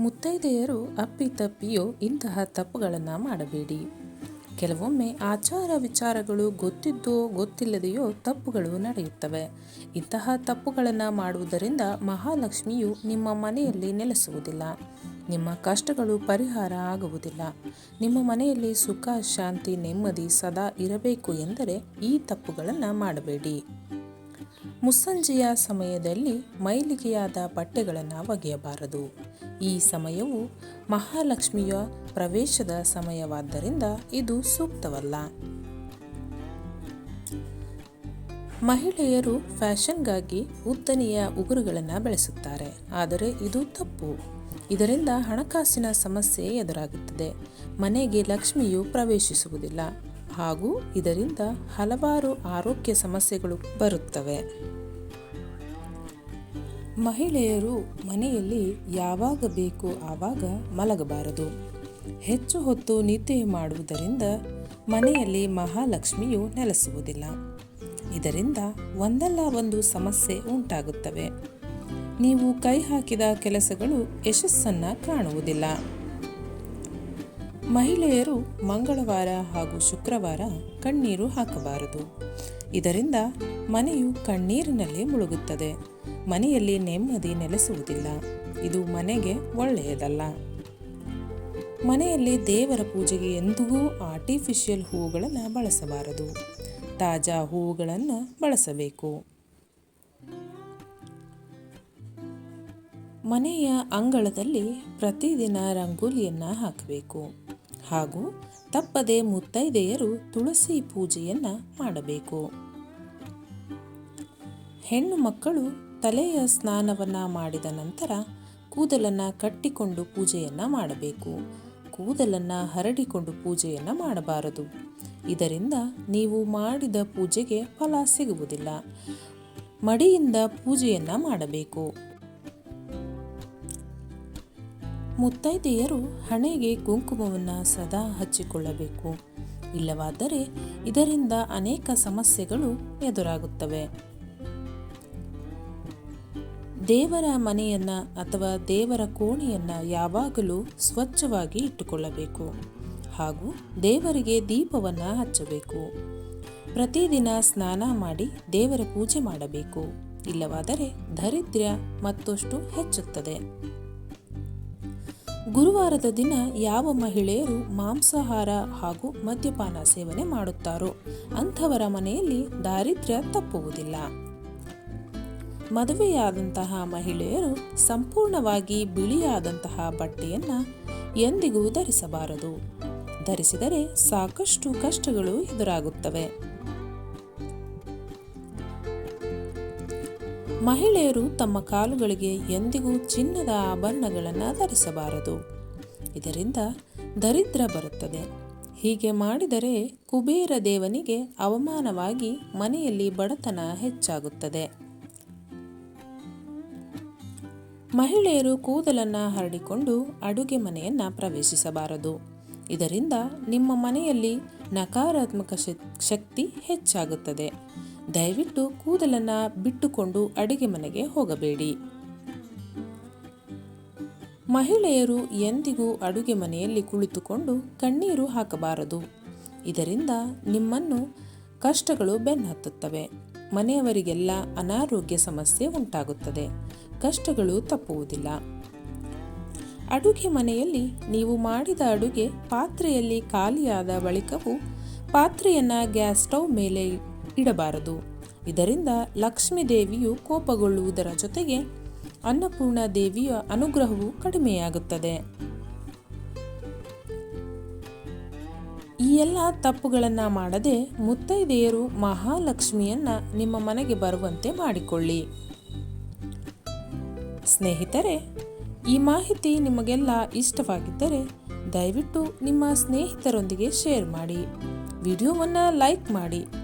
ಮುತ್ತೈದೆಯರು ಅಪ್ಪಿತಪ್ಪಿಯೋ ಇಂತಹ ತಪ್ಪುಗಳನ್ನು ಮಾಡಬೇಡಿ. ಕೆಲವೊಮ್ಮೆ ಆಚಾರ ವಿಚಾರಗಳು ಗೊತ್ತಿದ್ದೋ ಗೊತ್ತಿಲ್ಲದೆಯೋ ತಪ್ಪುಗಳು ನಡೆಯುತ್ತವೆ. ಇಂತಹ ತಪ್ಪುಗಳನ್ನು ಮಾಡುವುದರಿಂದ ಮಹಾಲಕ್ಷ್ಮಿಯು ನಿಮ್ಮ ಮನೆಯಲ್ಲಿ ನೆಲೆಸುವುದಿಲ್ಲ. ನಿಮ್ಮ ಕಷ್ಟಗಳು ಪರಿಹಾರ ಆಗುವುದಿಲ್ಲ. ನಿಮ್ಮ ಮನೆಯಲ್ಲಿ ಸುಖ, ಶಾಂತಿ, ನೆಮ್ಮದಿ ಸದಾ ಇರಬೇಕು ಎಂದರೆ ಈ ತಪ್ಪುಗಳನ್ನು ಮಾಡಬೇಡಿ. ಮುಸ್ಸಂಜೆಯ ಸಮಯದಲ್ಲಿ ಮೈಲಿಗೆಯಾದ ಬಟ್ಟೆಗಳನ್ನು ಒಗೆಯಬಾರದು. ಈ ಸಮಯವು ಮಹಾಲಕ್ಷ್ಮಿಯ ಪ್ರವೇಶದ ಸಮಯವಾದ್ದರಿಂದ ಇದು ಸೂಕ್ತವಲ್ಲ. ಮಹಿಳೆಯರು ಫ್ಯಾಷನ್ಗಾಗಿ ಉದ್ದನೆಯ ಉಗುರುಗಳನ್ನು ಬೆಳೆಸುತ್ತಾರೆ, ಆದರೆ ಇದು ತಪ್ಪು. ಇದರಿಂದ ಹಣಕಾಸಿನ ಸಮಸ್ಯೆ ಎದುರಾಗುತ್ತದೆ. ಮನೆಗೆ ಲಕ್ಷ್ಮಿಯು ಪ್ರವೇಶಿಸುವುದಿಲ್ಲ. ಹಾಗೂ ಇದರಿಂದ ಹಲವಾರು ಆರೋಗ್ಯ ಸಮಸ್ಯೆಗಳು ಬರುತ್ತವೆ. ಮಹಿಳೆಯರು ಮನೆಯಲ್ಲಿ ಯಾವಾಗ ಬೇಕು ಆವಾಗ ಮಲಗಬಾರದು. ಹೆಚ್ಚು ಹೊತ್ತು ನಿದ್ದೆ ಮಾಡುವುದರಿಂದ ಮನೆಯಲ್ಲಿ ಮಹಾಲಕ್ಷ್ಮಿಯು ನೆಲೆಸುವುದಿಲ್ಲ. ಇದರಿಂದ ಒಂದಲ್ಲ ಒಂದು ಸಮಸ್ಯೆ ಉಂಟಾಗುತ್ತವೆ. ನೀವು ಕೈ ಹಾಕಿದ ಕೆಲಸಗಳು ಯಶಸ್ಸನ್ನು ಕಾಣುವುದಿಲ್ಲ. ಮಹಿಳೆಯರು ಮಂಗಳವಾರ ಹಾಗೂ ಶುಕ್ರವಾರ ಕಣ್ಣೀರು ಹಾಕಬಾರದು. ಇದರಿಂದ ಮನೆಯು ಕಣ್ಣೀರಿನಲ್ಲಿ ಮುಳುಗುತ್ತದೆ. ಮನೆಯಲ್ಲಿ ನೆಮ್ಮದಿ ನೆಲೆಸುವುದಿಲ್ಲ. ಇದು ಮನೆಗೆ ಒಳ್ಳೆಯದಲ್ಲ. ಮನೆಯಲ್ಲಿ ದೇವರ ಪೂಜೆಗೆ ಎಂದಿಗೂ ಆರ್ಟಿಫಿಷಿಯಲ್ ಹೂವುಗಳನ್ನು ಬಳಸಬಾರದು. ತಾಜಾ ಹೂವುಗಳನ್ನು ಬಳಸಬೇಕು. ಮನೆಯ ಅಂಗಳದಲ್ಲಿ ಪ್ರತಿದಿನ ರಂಗೋಲಿಯನ್ನು ಹಾಕಬೇಕು. ಹಾಗೂ ತಪ್ಪದೆ ಮುತ್ತೈದೆಯರು ತುಳಸಿ ಪೂಜೆಯನ್ನು ಮಾಡಬೇಕು. ಹೆಣ್ಣು ಮಕ್ಕಳು ತಲೆಯ ಸ್ನಾನವನ್ನು ಮಾಡಿದ ನಂತರ ಕೂದಲನ್ನು ಕಟ್ಟಿಕೊಂಡು ಪೂಜೆಯನ್ನು ಮಾಡಬೇಕು. ಕೂದಲನ್ನು ಹರಡಿಕೊಂಡು ಪೂಜೆಯನ್ನು ಮಾಡಬಾರದು. ಇದರಿಂದ ನೀವು ಮಾಡಿದ ಪೂಜೆಗೆ ಫಲ ಸಿಗುವುದಿಲ್ಲ. ಮಡಿಯಿಂದ ಪೂಜೆಯನ್ನು ಮಾಡಬೇಕು. ಮುತ್ತೈದೆಯರು ಹಣೆಗೆ ಕುಂಕುಮವನ್ನು ಸದಾ ಹಚ್ಚಿಕೊಳ್ಳಬೇಕು. ಇಲ್ಲವಾದರೆ ಇದರಿಂದ ಅನೇಕ ಸಮಸ್ಯೆಗಳು ಎದುರಾಗುತ್ತವೆ. ದೇವರ ಮನೆಯನ್ನ ಅಥವಾ ದೇವರ ಕೋಣೆಯನ್ನ ಯಾವಾಗಲೂ ಸ್ವಚ್ಛವಾಗಿ ಇಟ್ಟುಕೊಳ್ಳಬೇಕು ಹಾಗೂ ದೇವರಿಗೆ ದೀಪವನ್ನು ಹಚ್ಚಬೇಕು. ಪ್ರತಿದಿನ ಸ್ನಾನ ಮಾಡಿ ದೇವರ ಪೂಜೆ ಮಾಡಬೇಕು. ಇಲ್ಲವಾದರೆ ದರಿದ್ರ್ಯ ಮತ್ತಷ್ಟು ಹೆಚ್ಚುತ್ತದೆ. ಗುರುವಾರದ ದಿನ ಯಾವ ಮಹಿಳೆಯರು ಮಾಂಸಾಹಾರ ಹಾಗೂ ಮದ್ಯಪಾನ ಸೇವನೆ ಮಾಡುತ್ತಾರೋ ಅಂಥವರ ಮನೆಯಲ್ಲಿ ದಾರಿದ್ರ್ಯ ತಪ್ಪುವುದಿಲ್ಲ. ಮದುವೆಯಾದಂತಹ ಮಹಿಳೆಯರು ಸಂಪೂರ್ಣವಾಗಿ ಬಿಳಿಯಾದಂತಹ ಬಟ್ಟೆಯನ್ನು ಎಂದಿಗೂ ಧರಿಸಬಾರದು. ಧರಿಸಿದರೆ ಸಾಕಷ್ಟು ಕಷ್ಟಗಳು ಎದುರಾಗುತ್ತವೆ. ಮಹಿಳೆಯರು ತಮ್ಮ ಕಾಲುಗಳಿಗೆ ಎಂದಿಗೂ ಚಿನ್ನದ ಆಭರಣಗಳನ್ನು ಧರಿಸಬಾರದು. ಇದರಿಂದ ದರಿದ್ರ ಬರುತ್ತದೆ. ಹೀಗೆ ಮಾಡಿದರೆ ಕುಬೇರ ದೇವನಿಗೆ ಅವಮಾನವಾಗಿ ಮನೆಯಲ್ಲಿ ಬಡತನ ಹೆಚ್ಚಾಗುತ್ತದೆ. ಮಹಿಳೆಯರು ಕೂದಲನ್ನು ಹರಡಿಕೊಂಡು ಅಡುಗೆ ಮನೆಯನ್ನು ಪ್ರವೇಶಿಸಬಾರದು. ಇದರಿಂದ ನಿಮ್ಮ ಮನೆಯಲ್ಲಿ ನಕಾರಾತ್ಮಕ ಶಕ್ತಿ ಹೆಚ್ಚಾಗುತ್ತದೆ. ದಯವಿಟ್ಟು ಕೂದಲನ್ನು ಬಿಟ್ಟುಕೊಂಡು ಅಡಿಗೆ ಮನೆಗೆ ಹೋಗಬೇಡಿ. ಮಹಿಳೆಯರು ಎಂದಿಗೂ ಅಡುಗೆ ಮನೆಯಲ್ಲಿ ಕುಳಿತುಕೊಂಡು ಕಣ್ಣೀರು ಹಾಕಬಾರದು. ಇದರಿಂದ ನಿಮ್ಮನ್ನು ಕಷ್ಟಗಳು ಬೆನ್ನಹತ್ತುತ್ತವೆ ಮನೆಯವರಿಗೆಲ್ಲ ಅನಾರೋಗ್ಯ ಸಮಸ್ಯೆ ಉಂಟಾಗುತ್ತದೆ. ಕಷ್ಟಗಳು ತಪ್ಪುವುದಿಲ್ಲ. ಅಡುಗೆ ಮನೆಯಲ್ಲಿ ನೀವು ಮಾಡಿದ ಅಡುಗೆ ಪಾತ್ರೆಯಲ್ಲಿ ಖಾಲಿಯಾದ ಬಳಿಕವೂ ಪಾತ್ರೆಯನ್ನು ಗ್ಯಾಸ್ ಸ್ಟವ್ ಮೇಲೆ ಇಡಬಾರದು. ಇದರಿಂದ ಲಕ್ಷ್ಮೀ ದೇವಿಯು ಕೋಪಗೊಳ್ಳುವುದರ ಜೊತೆಗೆ ಅನ್ನಪೂರ್ಣ ದೇವಿಯ ಅನುಗ್ರಹವು ಕಡಿಮೆಯಾಗುತ್ತದೆ. ಈ ಎಲ್ಲ ತಪ್ಪುಗಳನ್ನು ಮಾಡದೆ ಮುತ್ತೈದೆಯರು ಮಹಾಲಕ್ಷ್ಮಿಯನ್ನ ನಿಮ್ಮ ಮನೆಗೆ ಬರುವಂತೆ ಮಾಡಿಕೊಳ್ಳಿ. ಸ್ನೇಹಿತರೆ, ಈ ಮಾಹಿತಿ ನಿಮಗೆಲ್ಲ ಇಷ್ಟವಾಗಿದ್ದರೆ ದಯವಿಟ್ಟು ನಿಮ್ಮ ಸ್ನೇಹಿತರೊಂದಿಗೆ ಶೇರ್ ಮಾಡಿ. ವಿಡಿಯೋವನ್ನು ಲೈಕ್ ಮಾಡಿ.